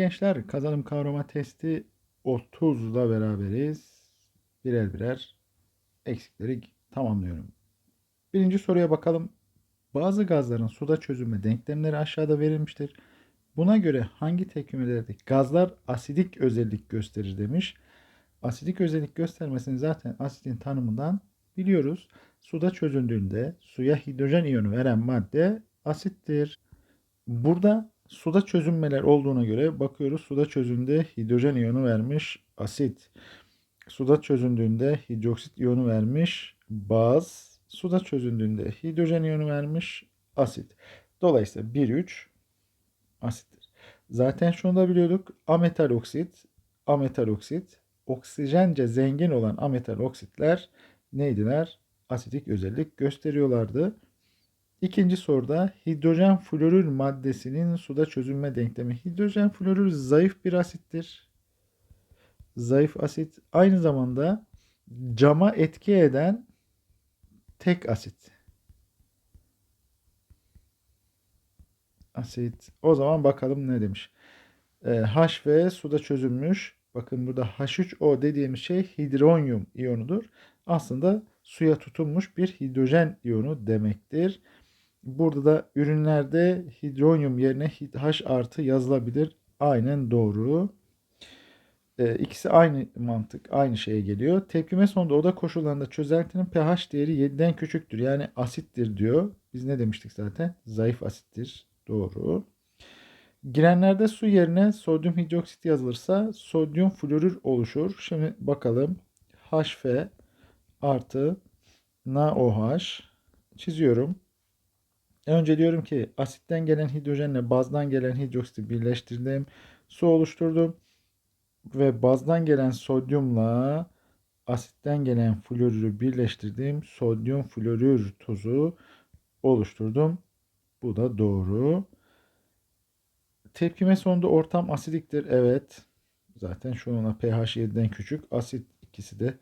Gençler kazanım kavrama testi 30'da beraberiz. Birer birer eksikleri tamamlıyorum. Birinci soruya bakalım. Bazı gazların suda çözülme denklemleri aşağıda verilmiştir. Buna göre hangi tepkimelerdeki gazlar asidik özellik gösterir demiş. Asidik özellik göstermesini zaten asidin tanımından biliyoruz. Suda çözüldüğünde suya hidrojen iyonu veren madde asittir. Burada suda çözünmeler olduğuna göre bakıyoruz. Suda çözündüğünde hidrojen iyonu vermiş asit. Suda çözündüğünde hidroksit iyonu vermiş baz. Suda çözündüğünde hidrojen iyonu vermiş asit. Dolayısıyla 1,3 asittir. Zaten şunu da biliyorduk. Ametal oksit, ametal oksit, oksijence zengin olan ametal oksitler neydiler? Asitik özellik gösteriyorlardı. İkinci soruda hidrojen florür maddesinin suda çözünme denklemi. Hidrojen florür zayıf bir asittir. Zayıf asit aynı zamanda cama etki eden tek asit. Asit. O zaman bakalım ne demiş. E, HV suda çözülmüş. Bakın burada H3O dediğimiz şey hidronyum iyonudur. Aslında suya tutunmuş bir hidrojen iyonu demektir. Burada da ürünlerde hidronyum yerine H artı yazılabilir. Aynen doğru. E, ikisi aynı mantık, aynı şeye geliyor. Tepkime sonunda oda koşullarında çözeltinin pH değeri 7'den küçüktür. Yani asittir diyor. Biz ne demiştik zaten? Zayıf asittir. Doğru. Girenlerde su yerine sodyum hidroksit yazılırsa sodyum florür oluşur. Şimdi bakalım. HF artı NaOH çiziyorum. Önce diyorum ki asitten gelen hidrojenle bazdan gelen hidroksiti birleştirdim. Su oluşturdum. Ve bazdan gelen sodyumla asitten gelen florürü birleştirdim. Sodyum florür tozu oluşturdum. Bu da doğru. Tepkime sonunda ortam asidiktir. Evet. Zaten şu ana pH 7'den küçük. Asit ikisi de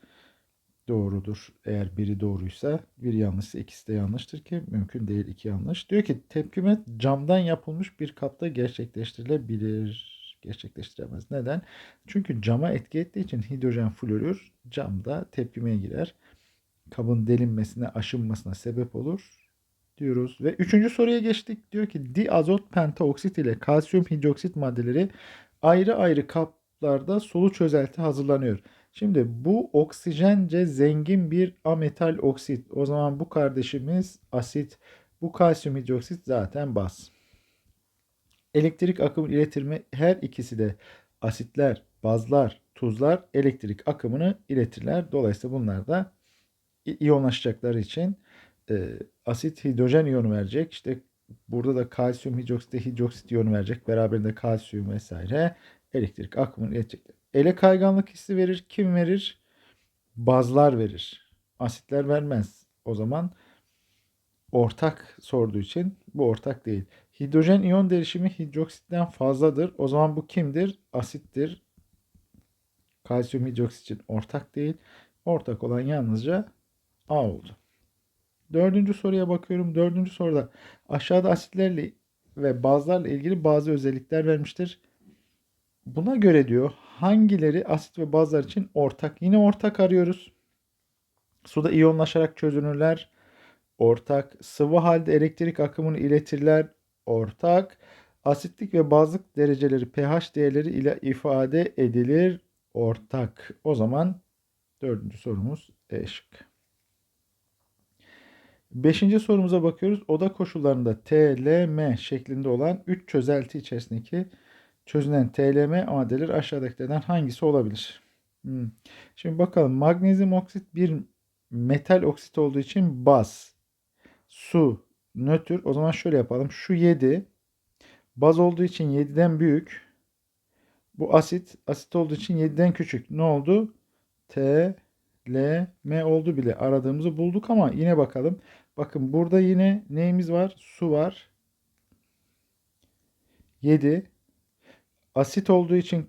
doğrudur. Eğer biri doğruysa bir yanlışsa ikisi de yanlıştır ki mümkün değil iki yanlış. Diyor ki tepkime camdan yapılmış bir kapta gerçekleştirilebilir. Gerçekleştiremez. Neden? Çünkü cama etki ettiği için hidrojen florür camda tepkimeye girer. Kabın delinmesine, aşınmasına sebep olur diyoruz. Ve üçüncü soruya geçtik. Diyor ki diazot pentaoksit ile kalsiyum hidroksit maddeleri ayrı ayrı kaplarda sulu çözelti hazırlanıyor. Şimdi bu oksijence zengin bir ametal oksit. O zaman bu kardeşimiz asit. Bu kalsiyum hidroksit zaten baz. Elektrik akımı iletirme her ikisi de asitler, bazlar, tuzlar elektrik akımını iletirler. Dolayısıyla bunlar da iyonlaşacakları için e, asit hidrojen iyonu verecek. İşte burada da kalsiyum hidroksit hidroksit iyonu verecek. Beraberinde kalsiyum vesaire elektrik akımını iletecekler. Ele kayganlık hissi verir. Kim verir? Bazlar verir. Asitler vermez. O zaman ortak sorduğu için bu ortak değil. Hidrojen iyon derişimi hidroksitten fazladır. O zaman bu kimdir? Asittir. Kalsiyum hidroksit için ortak değil. Ortak olan yalnızca A oldu. Dördüncü soruya bakıyorum. Dördüncü soruda aşağıda asitlerle ve bazlarla ilgili bazı özellikler vermiştir. Buna göre diyor hangileri asit ve bazlar için ortak? Yine ortak arıyoruz. Suda iyonlaşarak çözünürler. Ortak. Sıvı halde elektrik akımını iletirler. Ortak. Asitlik ve bazlık dereceleri pH değerleri ile ifade edilir. Ortak. O zaman dördüncü sorumuz E. Beşinci sorumuza bakıyoruz. Oda koşullarında TLM şeklinde olan 3 çözelti içerisindeki çözünen TLM maddeleri aşağıdakilerden hangisi olabilir? Hmm. Şimdi bakalım magnezyum oksit bir metal oksit olduğu için baz. Su nötr. O zaman şöyle yapalım. Şu 7 baz olduğu için 7'den büyük. Bu asit. Asit olduğu için 7'den küçük. Ne oldu? T L M oldu bile. Aradığımızı bulduk ama yine bakalım. Bakın burada yine neyimiz var? Su var. 7 Asit olduğu için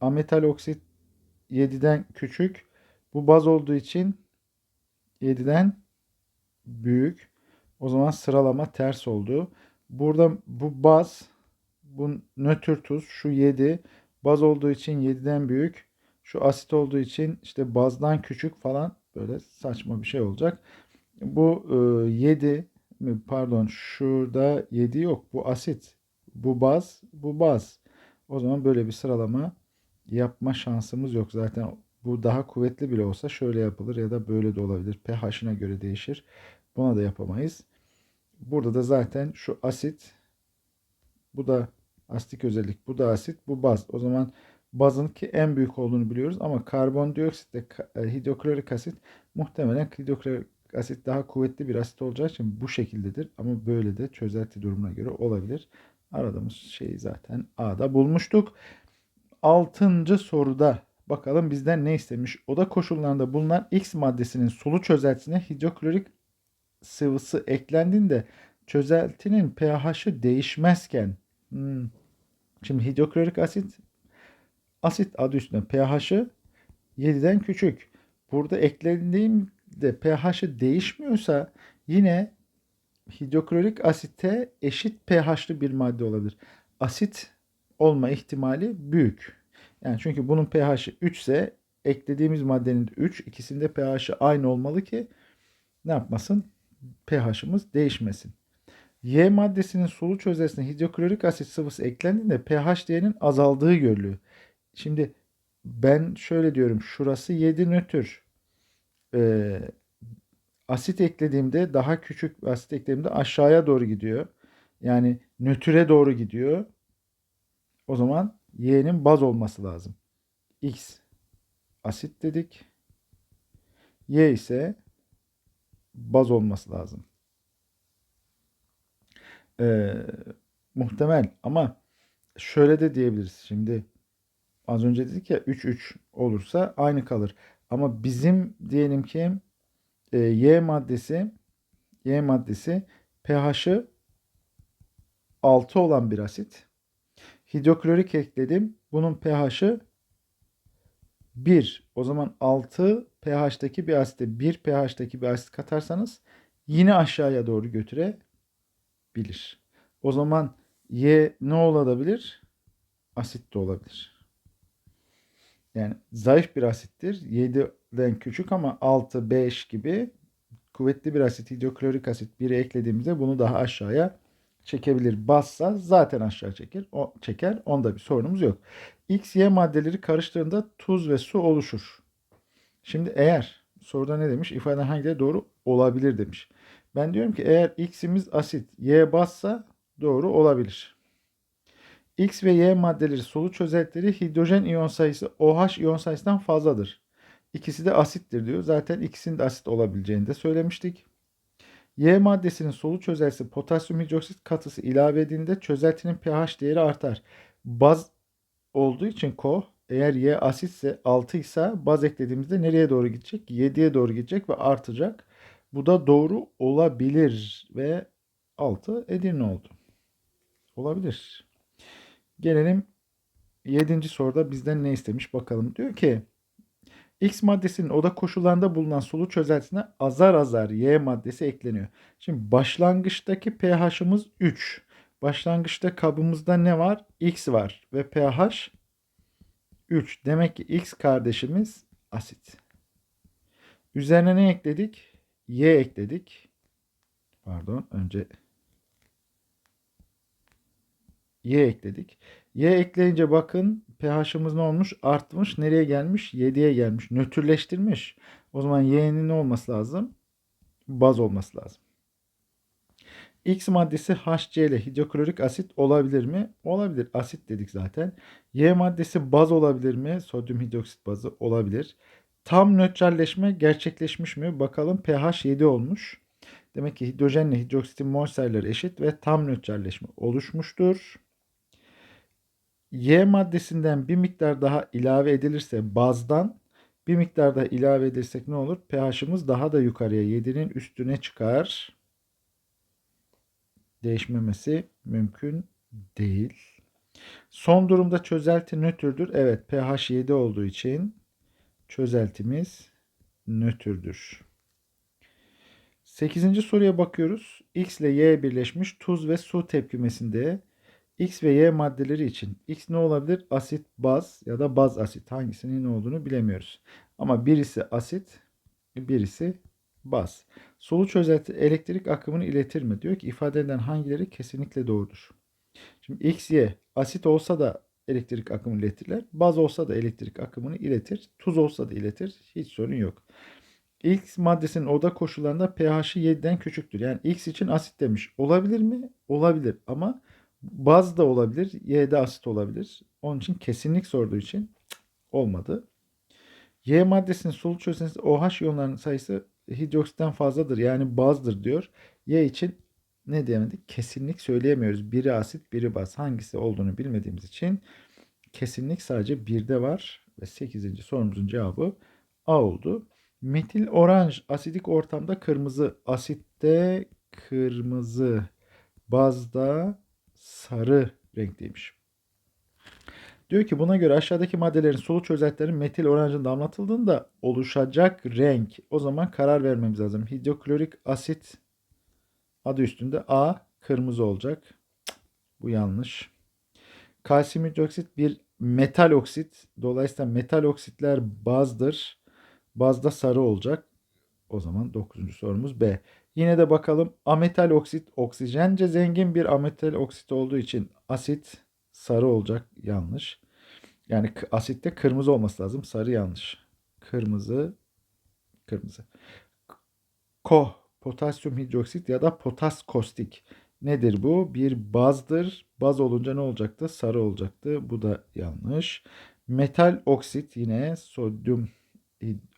ametal oksit 7'den küçük. Bu baz olduğu için 7'den büyük. O zaman sıralama ters oldu. Burada bu baz Bu nötr tuz. Şu 7. Baz olduğu için 7'den büyük. Şu asit olduğu için işte bazdan küçük falan böyle saçma bir şey olacak. Bu e, 7 mi? Pardon şurada 7 yok. Bu asit. Bu baz. Bu baz. O zaman böyle bir sıralama yapma şansımız yok. Zaten bu daha kuvvetli bile olsa şöyle yapılır ya da böyle de olabilir. pH'ine göre değişir. Buna da yapamayız. Burada da zaten şu asit bu da asitik özellik. Bu da asit. Bu baz. O zaman bazın ki en büyük olduğunu biliyoruz ama karbondioksit de e, hidroklorik asit muhtemelen hidroklorik asit daha kuvvetli bir asit olacağı için bu şekildedir. Ama böyle de çözelti durumuna göre olabilir. Aradığımız şeyi zaten A'da bulmuştuk. Altıncı soruda bakalım bizden ne istemiş. Oda koşullarında bulunan X maddesinin sulu çözeltisine hidroklorik sıvısı eklendiğinde çözeltinin pH'ı değişmezken hmm, şimdi hidroklorik asit asit adı üstünde pH'ı 7'den küçük. Burada eklendiğimde pH'ı değişmiyorsa yine hidroklorik asite eşit pH'lı bir madde olabilir. Asit olma ihtimali büyük. Yani çünkü bunun pH'i 3 ise eklediğimiz maddenin 3 ikisinde pH'i aynı olmalı ki ne yapmasın? pH'ımız değişmesin. Y maddesinin sulu çözeltisine hidroklorik asit sıvısı eklendiğinde pH değerinin azaldığı görülüyor. Şimdi ben şöyle diyorum. Şurası 7 nötr. Ee, asit eklediğimde daha küçük asit eklediğimde aşağıya doğru gidiyor. Yani nötre doğru gidiyor. O zaman Y'nin baz olması lazım. X asit dedik. Y ise baz olması lazım. Ee, muhtemel ama şöyle de diyebiliriz. Şimdi az önce dedik ya 3-3 olursa aynı kalır. Ama bizim diyelim ki e, Y maddesi Y maddesi pH'ı 6 olan bir asit. Hidroklorik ekledim. Bunun pH'ı 1. O zaman 6 pH'taki bir asite 1 pH'taki bir asit katarsanız yine aşağıya doğru götürebilir. O zaman Y ne olabilir? Asit de olabilir. Yani zayıf bir asittir. 7'den küçük ama 6, 5 gibi kuvvetli bir asit, hidroklorik asit biri eklediğimizde bunu daha aşağıya çekebilir. Bassa zaten aşağı çeker. O çeker. Onda bir sorunumuz yok. X, Y maddeleri karıştığında tuz ve su oluşur. Şimdi eğer soruda ne demiş? İfade hangileri doğru olabilir demiş. Ben diyorum ki eğer X'imiz asit, Y bassa doğru olabilir. X ve Y maddeleri sulu çözeltileri hidrojen iyon sayısı OH iyon sayısından fazladır. İkisi de asittir diyor. Zaten ikisinin de asit olabileceğini de söylemiştik. Y maddesinin solu çözeltisi potasyum hidroksit katısı ilave edildiğinde çözeltinin pH değeri artar. Baz olduğu için ko eğer Y asitse 6 ise baz eklediğimizde nereye doğru gidecek? 7'ye doğru gidecek ve artacak. Bu da doğru olabilir ve 6 Edirne oldu. Olabilir. Gelelim 7. soruda bizden ne istemiş bakalım. Diyor ki X maddesinin oda koşullarında bulunan sulu çözeltisine azar azar Y maddesi ekleniyor. Şimdi başlangıçtaki pH'ımız 3. Başlangıçta kabımızda ne var? X var ve pH 3. Demek ki X kardeşimiz asit. Üzerine ne ekledik? Y ekledik. Pardon önce Y ekledik. Y ekleyince bakın pH'ımız ne olmuş? Artmış. Nereye gelmiş? 7'ye gelmiş. Nötrleştirmiş. O zaman Y'nin ne olması lazım? Baz olması lazım. X maddesi HCl hidroklorik asit olabilir mi? Olabilir. Asit dedik zaten. Y maddesi baz olabilir mi? Sodyum hidroksit bazı olabilir. Tam nötralleşme gerçekleşmiş mi? Bakalım pH 7 olmuş. Demek ki hidrojenle hidroksitin mol sayıları eşit ve tam nötralleşme oluşmuştur. Y maddesinden bir miktar daha ilave edilirse bazdan bir miktar daha ilave edersek ne olur? pH'ımız daha da yukarıya 7'nin üstüne çıkar. Değişmemesi mümkün değil. Son durumda çözelti nötrdür. Evet pH 7 olduğu için çözeltimiz nötrdür. 8. soruya bakıyoruz. X ile Y birleşmiş tuz ve su tepkimesinde X ve Y maddeleri için X ne olabilir? Asit, baz ya da baz asit. Hangisinin ne olduğunu bilemiyoruz. Ama birisi asit, birisi baz. Solu çözelti elektrik akımını iletir mi? Diyor ki ifade edilen hangileri kesinlikle doğrudur. Şimdi X, Y asit olsa da elektrik akımını iletirler. Baz olsa da elektrik akımını iletir. Tuz olsa da iletir. Hiç sorun yok. X maddesinin oda koşullarında pH'i 7'den küçüktür. Yani X için asit demiş. Olabilir mi? Olabilir ama baz da olabilir. Y'de asit olabilir. Onun için kesinlik sorduğu için olmadı. Y maddesinin sulu çözünürlüğünde OH iyonlarının sayısı hidroksitten fazladır. Yani bazdır diyor. Y için ne diyemedik? Kesinlik söyleyemiyoruz. Biri asit, biri baz. Hangisi olduğunu bilmediğimiz için kesinlik sadece birde var. Ve 8. sorumuzun cevabı A oldu. Metil oranj asidik ortamda kırmızı, asitte kırmızı, bazda sarı renkteymiş. Diyor ki buna göre aşağıdaki maddelerin solu çözeltilerin metil oranjın damlatıldığında oluşacak renk. O zaman karar vermemiz lazım. Hidroklorik asit adı üstünde A kırmızı olacak. Bu yanlış. Kalsiyum hidroksit bir metal oksit. Dolayısıyla metal oksitler bazdır. Bazda sarı olacak. O zaman 9. sorumuz B. Yine de bakalım ametal oksit oksijence zengin bir ametal oksit olduğu için asit sarı olacak yanlış. Yani asitte kırmızı olması lazım. Sarı yanlış. Kırmızı kırmızı. Ko potasyum hidroksit ya da potas kostik. Nedir bu? Bir bazdır. Baz olunca ne olacaktı? Sarı olacaktı. Bu da yanlış. Metal oksit yine sodyum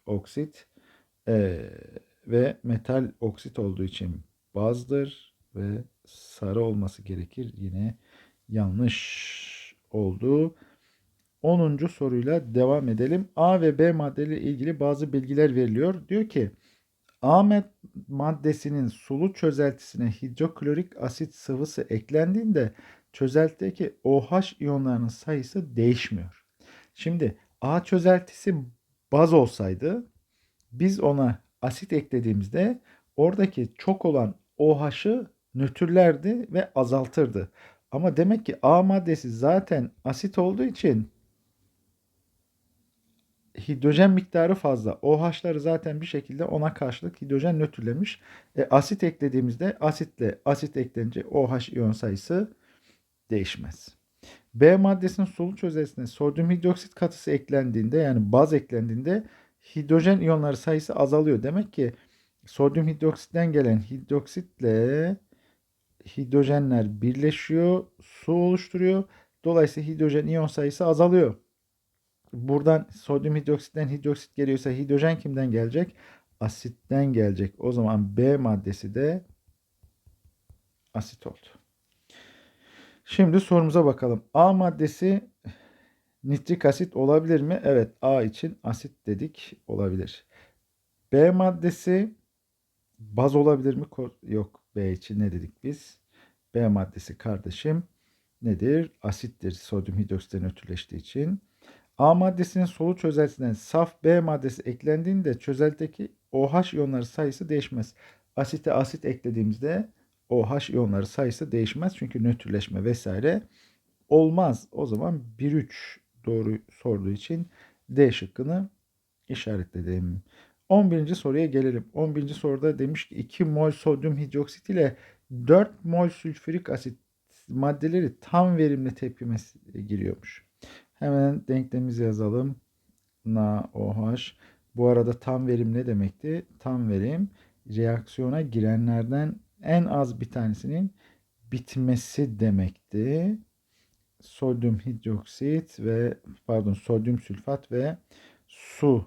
oksit ee, ve metal oksit olduğu için bazdır ve sarı olması gerekir. Yine yanlış oldu. 10. soruyla devam edelim. A ve B maddeleri ilgili bazı bilgiler veriliyor. Diyor ki A maddesinin sulu çözeltisine hidroklorik asit sıvısı eklendiğinde çözeltideki OH iyonlarının sayısı değişmiyor. Şimdi A çözeltisi baz olsaydı biz ona asit eklediğimizde oradaki çok olan OH'ı nötrlerdi ve azaltırdı. Ama demek ki A maddesi zaten asit olduğu için hidrojen miktarı fazla. OH'ları zaten bir şekilde ona karşılık hidrojen nötrlemiş. E, asit eklediğimizde asitle asit eklenince OH iyon sayısı değişmez. B maddesinin sulu çözeltisine sodyum hidroksit katısı eklendiğinde yani baz eklendiğinde hidrojen iyonları sayısı azalıyor. Demek ki sodyum hidroksitten gelen hidroksitle hidrojenler birleşiyor, su oluşturuyor. Dolayısıyla hidrojen iyon sayısı azalıyor. Buradan sodyum hidroksitten hidroksit geliyorsa hidrojen kimden gelecek? Asitten gelecek. O zaman B maddesi de asit oldu. Şimdi sorumuza bakalım. A maddesi nitrik asit olabilir mi? Evet A için asit dedik olabilir. B maddesi baz olabilir mi? Yok B için ne dedik biz? B maddesi kardeşim nedir? Asittir sodyum hidroksitle nötrleştiği için. A maddesinin solu çözeltisinden saf B maddesi eklendiğinde çözeltideki OH iyonları sayısı değişmez. Asite asit eklediğimizde OH iyonları sayısı değişmez. Çünkü nötrleşme vesaire olmaz. O zaman 1-3 doğru sorduğu için D şıkkını işaretledim. 11. soruya gelelim. 11. soruda demiş ki 2 mol sodyum hidroksit ile 4 mol sülfürik asit maddeleri tam verimli tepkime giriyormuş. Hemen denklemimizi yazalım. NaOH. Bu arada tam verim ne demekti? Tam verim reaksiyona girenlerden en az bir tanesinin bitmesi demekti. Sodyum hidroksit ve pardon sodyum sülfat ve su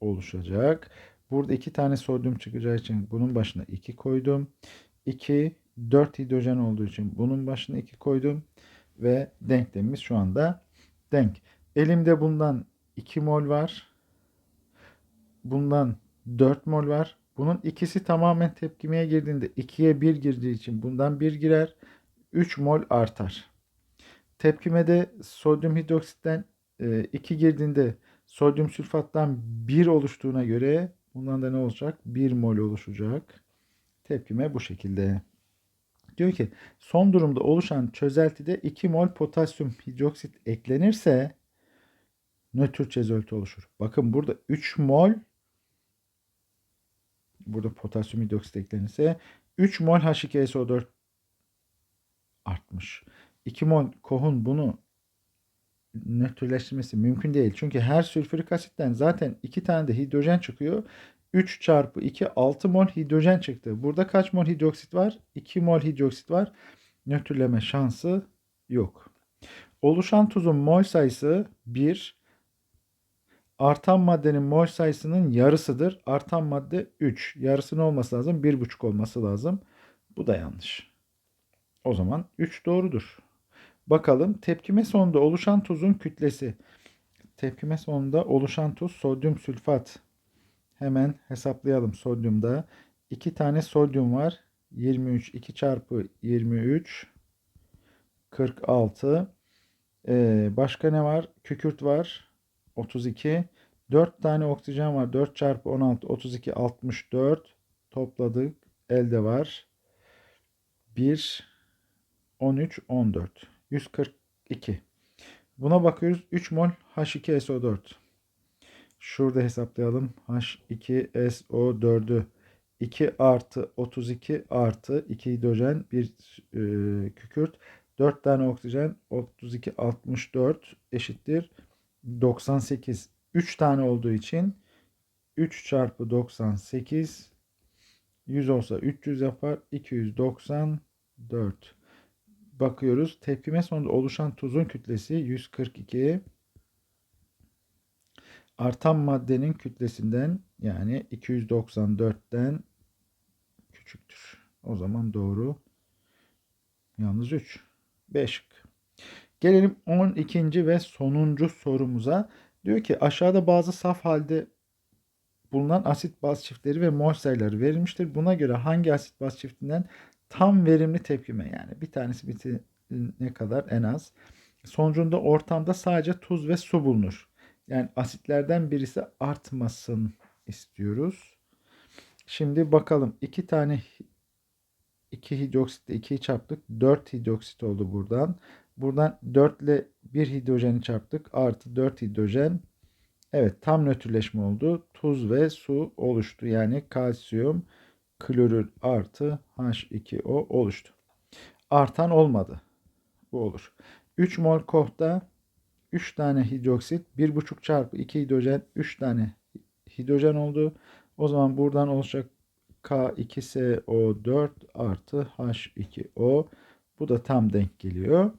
oluşacak. Burada iki tane sodyum çıkacağı için bunun başına 2 koydum. 2 4 hidrojen olduğu için bunun başına 2 koydum ve denklemimiz şu anda denk. Elimde bundan 2 mol var. Bundan 4 mol var. Bunun ikisi tamamen tepkimeye girdiğinde 2'ye 1 girdiği için bundan 1 girer. 3 mol artar. Tepkimede sodyum hidroksitten 2 e, girdiğinde sodyum sülfattan 1 oluştuğuna göre bundan da ne olacak? 1 mol oluşacak. Tepkime bu şekilde. Diyor ki son durumda oluşan çözeltide 2 mol potasyum hidroksit eklenirse nötr çözelti oluşur. Bakın burada 3 mol burada potasyum hidroksit eklenirse 3 mol H2SO4 artmış. 2 mol kohun bunu nötrleştirmesi mümkün değil. Çünkü her sülfürik asitten zaten 2 tane de hidrojen çıkıyor. 3 çarpı 2 6 mol hidrojen çıktı. Burada kaç mol hidroksit var? 2 mol hidroksit var. Nötrleme şansı yok. Oluşan tuzun mol sayısı 1. Artan maddenin mol sayısının yarısıdır. Artan madde 3. Yarısının olması lazım. 1,5 olması lazım. Bu da yanlış. O zaman 3 doğrudur. Bakalım tepkime sonunda oluşan tuzun kütlesi. Tepkime sonunda oluşan tuz sodyum sülfat. Hemen hesaplayalım sodyumda. 2 tane sodyum var. 23 2 çarpı 23 46 ee, başka ne var? Kükürt var. 32 4 tane oksijen var. 4 çarpı 16 32 64 topladık. Elde var. 1 13 14 142 Buna bakıyoruz. 3 mol H2SO4. Şurada hesaplayalım. H2SO4'ü 2 artı 32 artı 2 hidrojen 1 e, kükürt 4 tane oksijen 32 64 eşittir 98 3 tane olduğu için 3 çarpı 98 100 olsa 300 yapar 294 bakıyoruz tepkime sonunda oluşan tuzun kütlesi 142 artan maddenin kütlesinden yani 294'ten küçüktür. O zaman doğru. Yalnız 3. B şık. Gelelim 12. ve sonuncu sorumuza. Diyor ki aşağıda bazı saf halde bulunan asit baz çiftleri ve mol sayıları verilmiştir. Buna göre hangi asit baz çiftinden tam verimli tepkime yani bir tanesi biti ne kadar en az. Sonucunda ortamda sadece tuz ve su bulunur. Yani asitlerden birisi artmasın istiyoruz. Şimdi bakalım. iki tane 2 hidroksitle 2'yi çarptık. 4 hidroksit oldu buradan. Buradan 4 ile 1 hidrojeni çarptık. Artı 4 hidrojen. Evet tam nötrleşme oldu. Tuz ve su oluştu. Yani kalsiyum klorür artı H2O oluştu. Artan olmadı. Bu olur. 3 mol kohta 3 tane hidroksit 1,5 çarpı 2 hidrojen 3 tane hidrojen oldu. O zaman buradan olacak K2SO4 artı H2O. Bu da tam denk geliyor.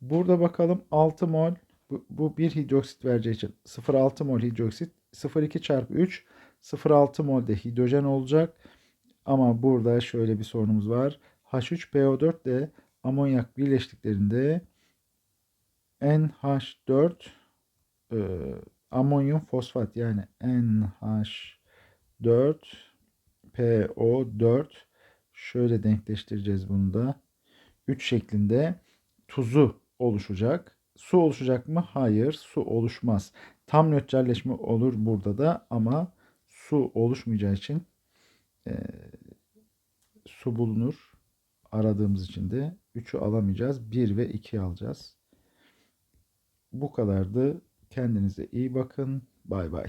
Burada bakalım 6 mol bu, bu 1 hidroksit vereceği için 0,6 mol hidroksit 0,2 çarpı 3 0,6 mol de hidrojen olacak. Ama burada şöyle bir sorunumuz var. H3PO4 de amonyak birleştiklerinde NH4 e, amonyum fosfat yani NH4 PO4 şöyle denkleştireceğiz bunu da. 3 şeklinde tuzu oluşacak. Su oluşacak mı? Hayır, su oluşmaz. Tam nötralleşme olur burada da ama su oluşmayacağı için e, su bulunur. Aradığımız için de 3'ü alamayacağız. 1 ve 2 alacağız. Bu kadardı. Kendinize iyi bakın. Bay bay.